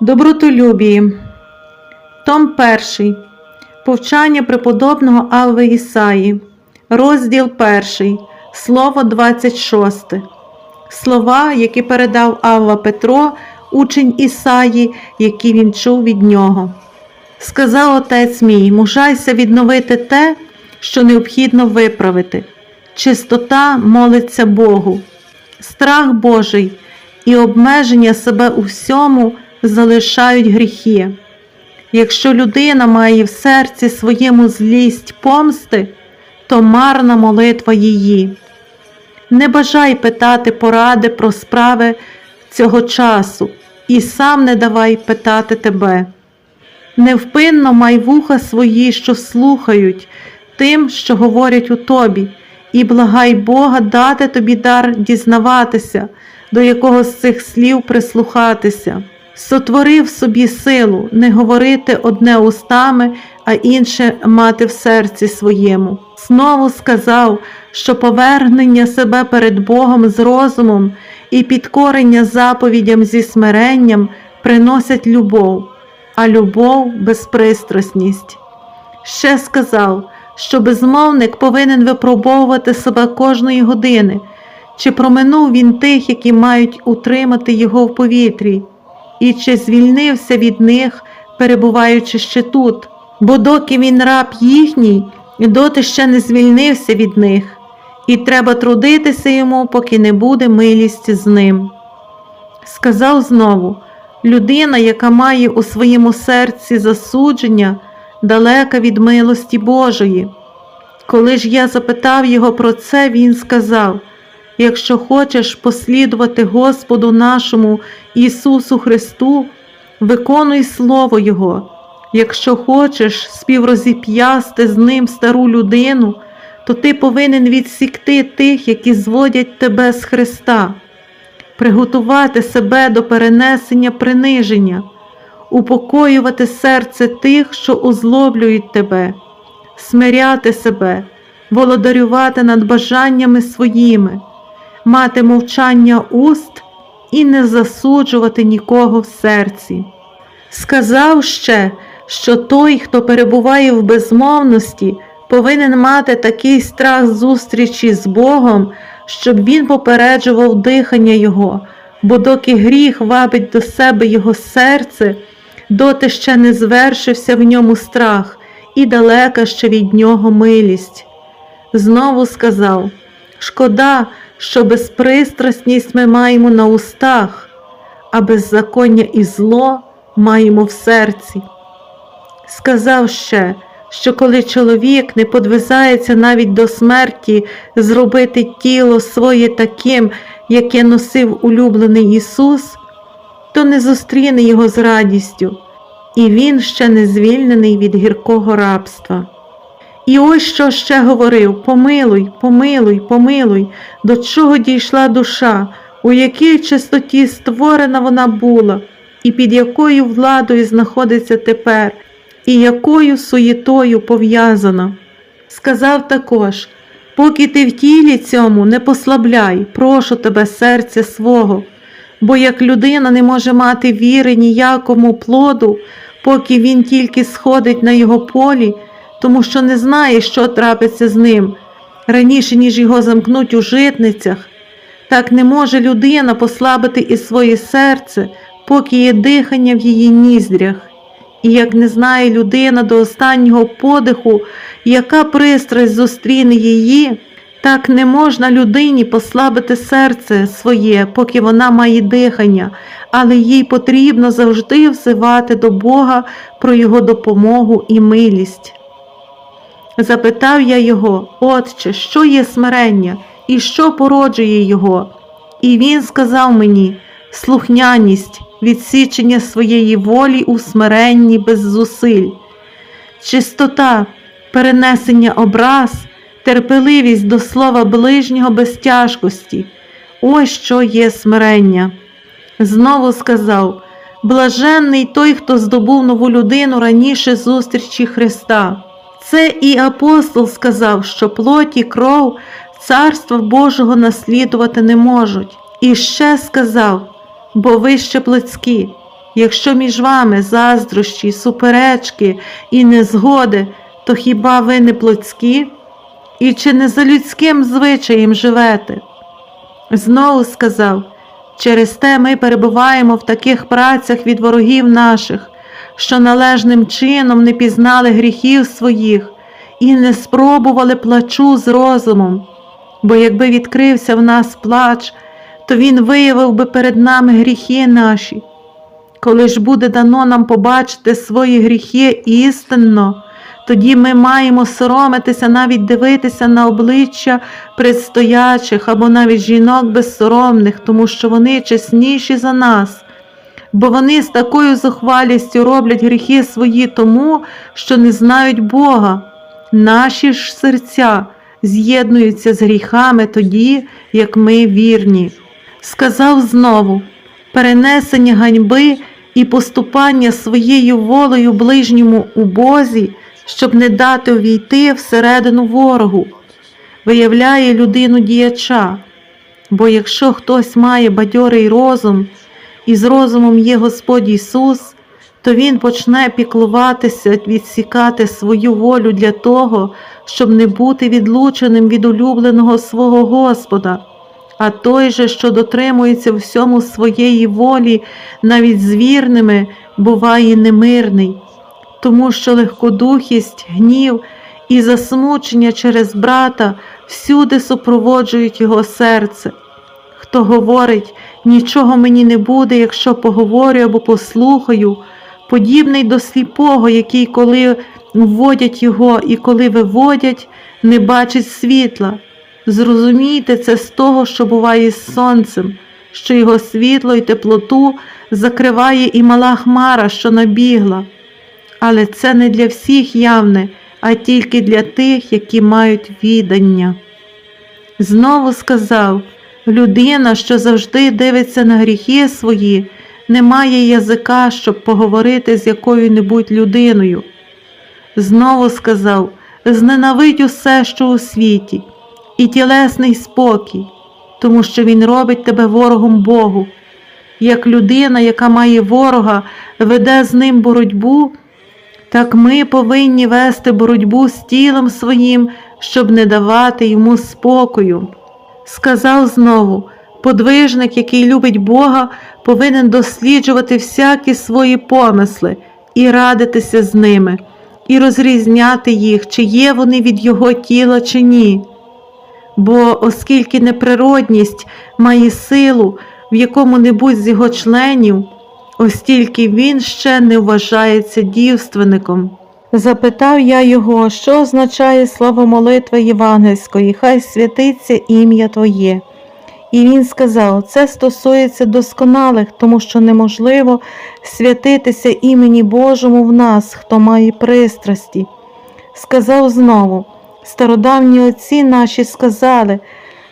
Добротолюбії. Том 1. Повчання преподобного Алви Ісаї. Розділ 1. Слово 26. Слова, які передав Авва Петро, учень Ісаї, які він чув від нього. Сказав отець мій, мужайся відновити те, що необхідно виправити. Чистота молиться Богу, страх Божий і обмеження себе у всьому залишають гріхи. Якщо людина має в серці своєму злість помсти, то марна молитва її. Не бажай питати поради про справи цього часу, і сам не давай питати тебе. Невпинно май вуха свої, що слухають тим, що говорять у тобі, і благай Бога дати тобі дар дізнаватися, до якого з цих слів прислухатися. Сотворив собі силу не говорити одне устами, а інше мати в серці своєму. Знову сказав, що повернення себе перед Богом з розумом і підкорення заповідям зі смиренням приносять любов, а любов безпристрасність. Ще сказав, що безмовник повинен випробовувати себе кожної години, чи проминув він тих, які мають утримати його в повітрі, і чи звільнився від них, перебуваючи ще тут, бо доки він раб їхній, доти ще не звільнився від них, і треба трудитися йому, поки не буде милість з ним. Сказав знову людина, яка має у своєму серці засудження, далека від милості Божої. Коли ж я запитав його про це, він сказав: якщо хочеш послідувати Господу нашому Ісусу Христу, виконуй Слово Його. Якщо хочеш співрозіп'ясти з ним стару людину, то ти повинен відсікти тих, які зводять тебе з Христа, приготувати себе до перенесення приниження, упокоювати серце тих, що озлоблюють тебе, смиряти себе, володарювати над бажаннями своїми, мати мовчання уст і не засуджувати нікого в серці. Сказав ще, що той, хто перебуває в безмовності, повинен мати такий страх зустрічі з Богом, щоб він попереджував дихання Його, бо доки гріх вабить до себе його серце, доти ще не звершився в ньому страх, і далека ще від нього милість. Знову сказав шкода, що безпристрасність ми маємо на устах, а беззаконня і зло маємо в серці. Сказав ще, що коли чоловік не подвизається навіть до смерті зробити тіло своє таким, яке носив улюблений Ісус, то не зустріне його з радістю, і він ще не звільнений від гіркого рабства. І ось що ще говорив: помилуй, помилуй, помилуй, до чого дійшла душа, у якій чистоті створена вона була, і під якою владою знаходиться тепер, і якою суєтою пов'язана. Сказав також: поки ти в тілі цьому не послабляй, прошу тебе, серця свого, бо як людина не може мати віри ніякому плоду, поки він тільки сходить на його полі, тому що не знає, що трапиться з ним, раніше, ніж його замкнуть у житницях, так не може людина послабити і своє серце, поки є дихання в її ніздрях. І як не знає людина до останнього подиху, яка пристрасть зустріне її, так не можна людині послабити серце своє, поки вона має дихання, але їй потрібно завжди взивати до Бога про Його допомогу і милість. Запитав я його, Отче, що є смирення і що породжує його? І він сказав мені слухняність, відсічення своєї волі у смиренні без зусиль, чистота, перенесення образ, терпеливість до слова ближнього без тяжкості. Ось що є смирення. Знову сказав Блаженний той, хто здобув нову людину раніше зустрічі Христа. Це і апостол сказав, що плоть і кров Царства Божого наслідувати не можуть. І ще сказав, бо ви ще плотські, Якщо між вами заздрощі, суперечки і незгоди, то хіба ви не плотські? І чи не за людським звичаєм живете? Знову сказав, через те ми перебуваємо в таких працях від ворогів наших, що належним чином не пізнали гріхів своїх і не спробували плачу з розумом, бо якби відкрився в нас плач, то він виявив би перед нами гріхи наші. Коли ж буде дано нам побачити свої гріхи істинно, тоді ми маємо соромитися, навіть дивитися на обличчя предстоячих або навіть жінок безсоромних, тому що вони чесніші за нас, бо вони з такою зухвалістю роблять гріхи свої тому, що не знають Бога. Наші ж серця з'єднуються з гріхами тоді, як ми вірні. Сказав знову перенесення ганьби і поступання своєю волею ближньому у Бозі, щоб не дати увійти всередину ворогу, виявляє людину діяча. Бо якщо хтось має бадьорий розум, і з розумом є Господь Ісус, то Він почне піклуватися, відсікати свою волю для того, щоб не бути відлученим від улюбленого свого Господа. А той же, що дотримується всьому своєї волі, навіть з вірними, буває немирний, тому що легкодухість, гнів і засмучення через брата всюди супроводжують його серце. Хто говорить, нічого мені не буде, якщо поговорю або послухаю, подібний до сліпого, який, коли вводять його і коли виводять, не бачить світла. Зрозумійте це з того, що буває з сонцем, що його світло і теплоту закриває і мала хмара, що набігла. Але це не для всіх явне, а тільки для тих, які мають відання. Знову сказав людина, що завжди дивиться на гріхи свої, не має язика, щоб поговорити з якою-небудь людиною. Знову сказав зненавидь усе, що у світі і тілесний спокій, тому що Він робить тебе ворогом Богу. Як людина, яка має ворога, веде з ним боротьбу, так ми повинні вести боротьбу з тілом своїм, щоб не давати йому спокою. Сказав знову подвижник, який любить Бога, повинен досліджувати всякі свої помисли і радитися з ними, і розрізняти їх, чи є вони від його тіла, чи ні бо оскільки неприродність має силу в якому-небудь з його членів, остільки він ще не вважається дівственником. Запитав я його, що означає слово молитви євангельської, хай святиться ім'я Твоє. І він сказав: це стосується досконалих, тому що неможливо святитися імені Божому в нас, хто має пристрасті. Сказав знову: Стародавні отці наші сказали,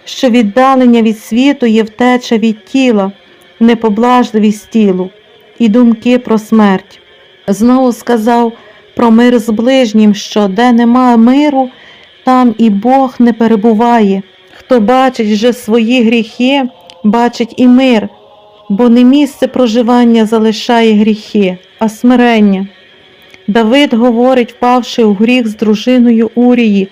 що віддалення від світу є втеча від тіла, непоблажливість тілу і думки про смерть. Знову сказав про мир з ближнім, що де нема миру, там і Бог не перебуває. Хто бачить вже свої гріхи, бачить і мир, бо не місце проживання залишає гріхи, а смирення. Давид говорить, впавши у гріх з дружиною Урії,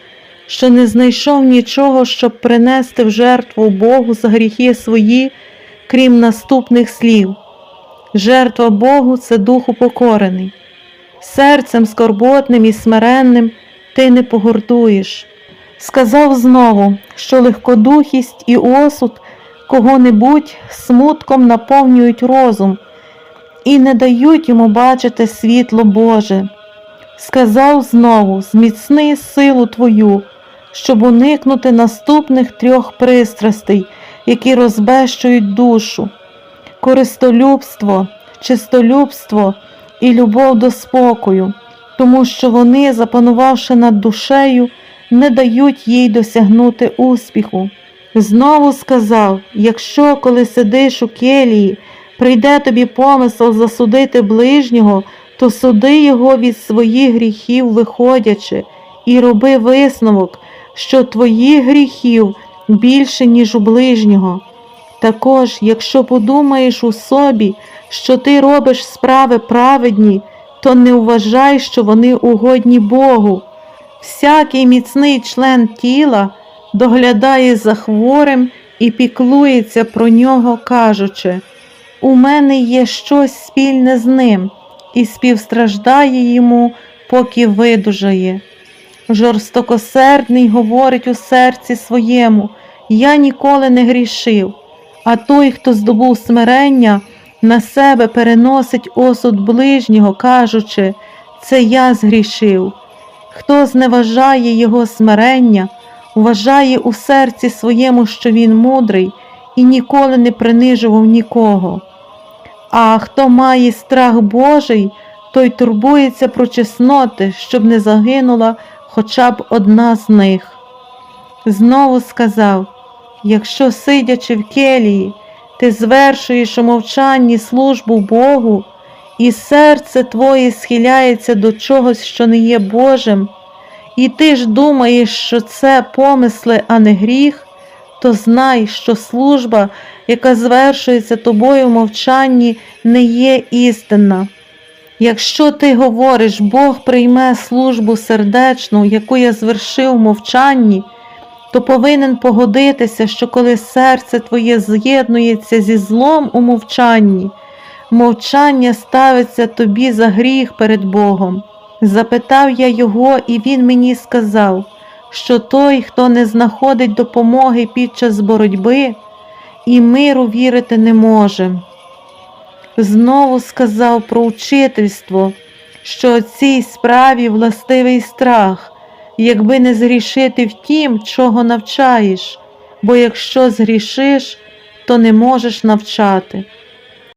що не знайшов нічого, щоб принести в жертву Богу за гріхи свої, крім наступних слів. Жертва Богу це дух упокорений. Серцем скорботним і смиренним ти не погордуєш. Сказав знову, що легкодухість і осуд кого-небудь смутком наповнюють розум і не дають йому бачити світло Боже. Сказав знову зміцни силу твою, щоб уникнути наступних трьох пристрастей, які розбещують душу, користолюбство, чистолюбство і любов до спокою, тому що вони, запанувавши над душею, не дають їй досягнути успіху. Знову сказав: якщо, коли сидиш у келії, прийде тобі помисел засудити ближнього, то суди його від своїх гріхів виходячи, і роби висновок, що твоїх гріхів більше, ніж у ближнього. Також, якщо подумаєш у собі, що ти робиш справи праведні, то не вважай, що вони угодні Богу. Всякий міцний член тіла доглядає за хворим і піклується про нього, кажучи, у мене є щось спільне з ним, і співстраждає йому, поки видужає. Жорстокосердний говорить у серці своєму, я ніколи не грішив, а той, хто здобув смирення, на себе переносить осуд ближнього, кажучи, це я згрішив. Хто зневажає його смирення, вважає у серці своєму, що він мудрий і ніколи не принижував нікого. А хто має страх Божий, той турбується про чесноти, щоб не загинула хоча б одна з них. Знову сказав: якщо сидячи в келії, ти звершуєш у мовчанні службу Богу, і серце твоє схиляється до чогось, що не є Божим, і ти ж думаєш, що це помисли, а не гріх, то знай, що служба, яка звершується тобою в мовчанні, не є істинна. Якщо ти говориш, Бог прийме службу сердечну, яку я звершив в мовчанні, то повинен погодитися, що коли серце твоє з'єднується зі злом у мовчанні, мовчання ставиться тобі за гріх перед Богом. Запитав я його, і він мені сказав, що той, хто не знаходить допомоги під час боротьби, і миру вірити не може. Знову сказав про учительство, що цій справі властивий страх, якби не згрішити в тім, чого навчаєш, бо якщо згрішиш, то не можеш навчати.